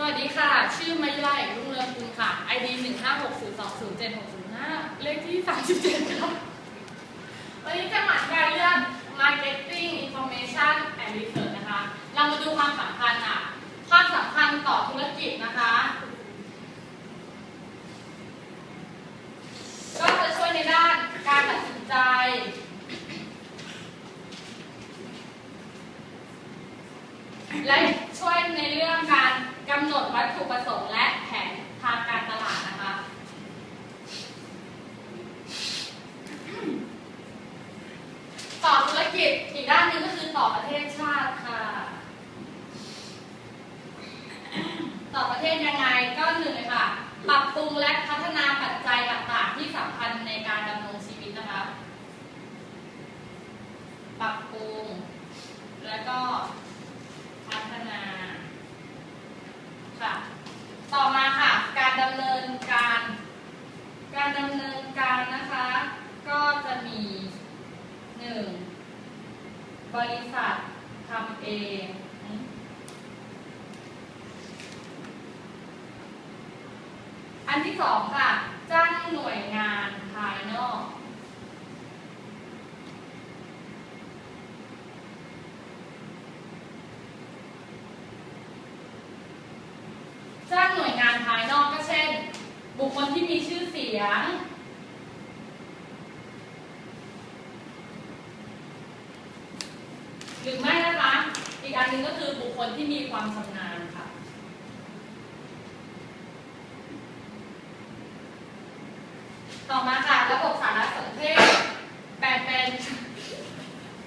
สวัสดีค่ะ ชื่อมายุราเอกรุ่งเรืองกุลค่ะ ID 1 5 6 0 2 0 7 6 0 5เลขที่37ครับ วันนี้จะมาอธิบายเรื่อง Marketing Information and Research นะคะ เรามาดูความสำคัญค่ะ ความสำคัญต่อธุรกิจนะคะ ก็จะช่วยในด้านการตัดสินใจและช่วยในเรื่องการำหนดวัตถุประสงค์และแผนทางการตลาดนะคะต่อธุรกิจอีกด้านหนึ่งก็คือต่อประเทศชาติค่ะ ต่อประเทศยังไงก็หนึ่งเลยค่ะ ปรับปรุงและพัฒนาปัจจัยต่างๆ ที่สำคัญในการดำรงชีวิตนะคะ ปรับปรุงแล้วก็ พัฒนา ค่ะ ต่อมาค่ะ การดำเนินการ การ ดำเนินการนะคะ ก็จะมีหนึ่งบริษัททำเองอันที่สองค่ะ จ้างหน่วยงานภายนอก จ้างหน่วย บุคคลที่มีชื่อเสียง หรือไม่นะคะ อีกอันหนึ่งก็คือบุคคลที่มีความชำนาญค่ะ ต่อมาค่ะ ระบบสารสนเทศแบ่งเป็น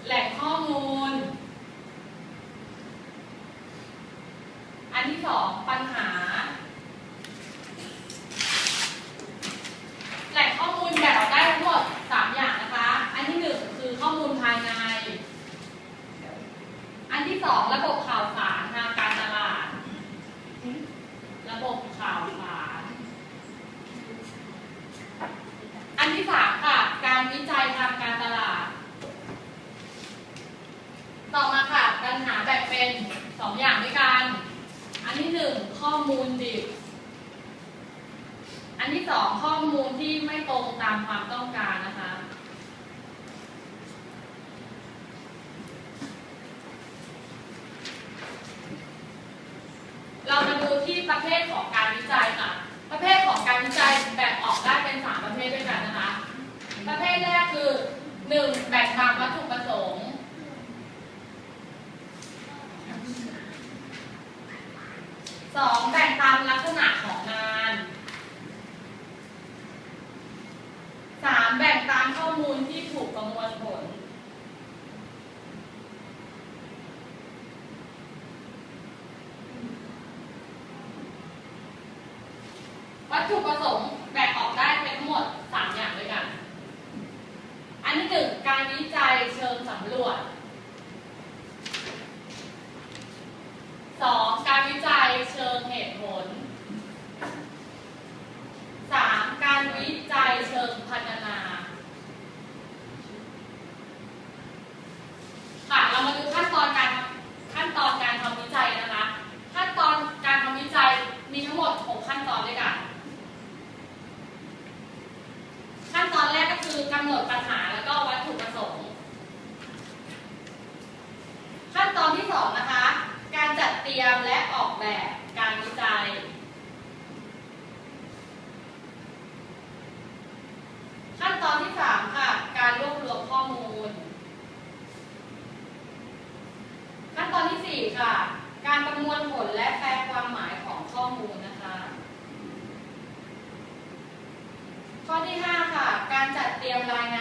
แหล่งข้อมูล อันที่สองปัญหา แหล่งข้อมูลแบ่งออกได้ทั้งหมดสามอย่างนะคะ อันที่หนึ่งคือข้อมูลภายใน อันที่สองระบบข่าวสารทางการตลาด ระบบข่าวสาร อันที่สามค่ะ การวิจัยทางการตลาด ต่อมาค่ะปัญหาแบ่ง เป็นสองอย่างด้วยกัน อันที่หนึ่งข้อมูลดิบ อันที่สองข้อมูลที่ไม่ตรงตามความต้องการนะคะ เรามาดูที่ประเภทของการวิจัยค่ะ ประเภทของการวิจัยแบ่งออกได้เป็นสามประเภทด้วยกันนะคะ ประเภทแรกคือหนึ่งแบ่งตามวัตถุประ สองแบ่งตามลักษณะของงานสามแบ่งตามข้อมูลที่ถูกประมวลผลวัตถุประสงค์แบ่งออกได้เป็นทั้งหมดสามอย่างด้วยกัน อันที่หนึ่งการวิจัยเชิงสำรวจ 4 ค่ะ การประมวลผลและแปลความหมายของข้อมูลนะคะ ข้อที่ 5 ค่ะ การจัดเตรียมรายงาน